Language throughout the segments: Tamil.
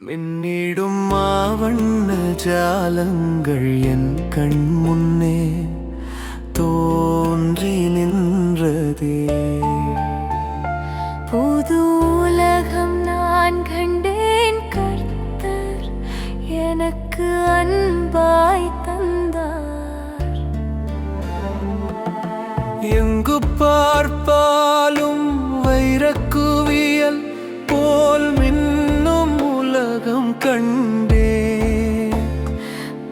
மின்னிடும் மாவண்ண ஜாலங்கள் என் கண் முன்னே தோன்றி நின்றதே புது உலகம் நான் கண்டேன் கர்த்தர் எனக்கு அன்பாய் கண்டே.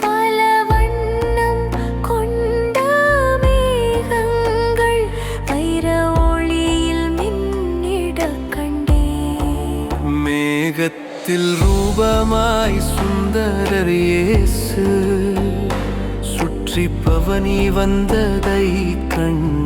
பல வண்ணம் கொண்ட மேகங்கள் வைர ஒளியில் மின்னிடக் கண்டேன் மேகத்தில் ரூபமாய் சுந்தரர் இயேசு சுற்றி பவனி வந்ததை கண்டே